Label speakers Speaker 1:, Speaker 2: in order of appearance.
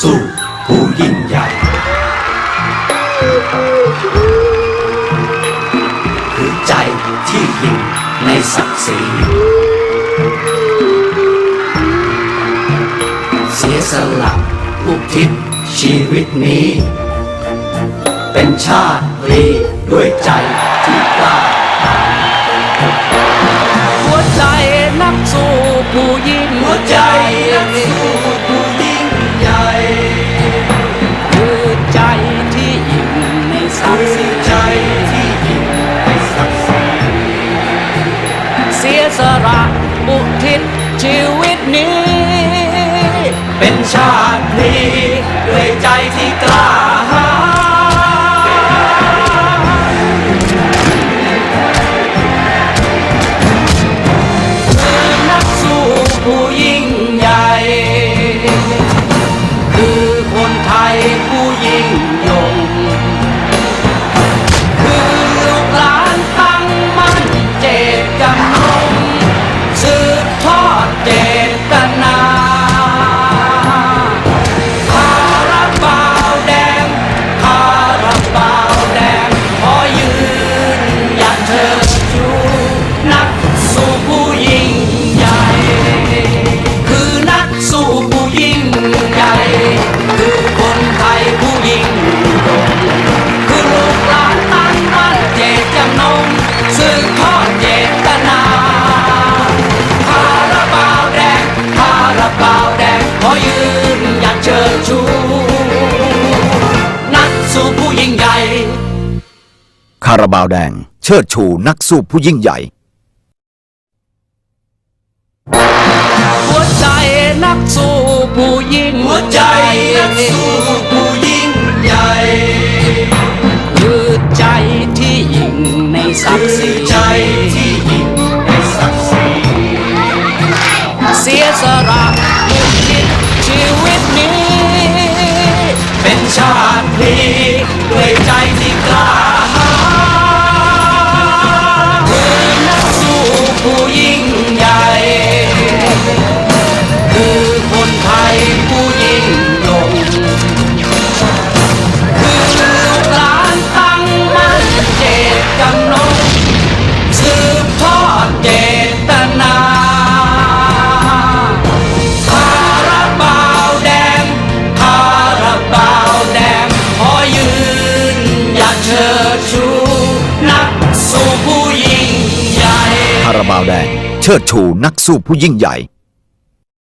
Speaker 1: สู้ผู้ยิ่งใหญ่ คือใจที่ยิ่งในศักดิ์ศรีเสียสละอุทิศชีวิตนี้ เป็นชาติรีด้วยใจที่กล้า
Speaker 2: หัวใจนักสู้ผู้ยิ่ง
Speaker 1: หัวใจนักสู้
Speaker 2: ศักดิ์ศรี
Speaker 1: ใจที่ยิ่งในศักดิ์ศรี
Speaker 2: เสียสละอุทิศชีวิตนี้
Speaker 1: เป็นชาติพลีด้วยใจที่กล้า
Speaker 2: คาราบาวแดง เชิดชูนักสู้ผู้ยิ่งใหญ่
Speaker 3: หั
Speaker 2: วใจนักสู้ผู้ยิ่ง
Speaker 1: หัวใจนักสู้ผู้ยิ่งใหญ่
Speaker 2: คือใจที่ยิ่งในศักดิ์ศรี
Speaker 1: ใจ
Speaker 3: บาวแดง เชิดชูนักสู้ผู้ยิ่งใหญ่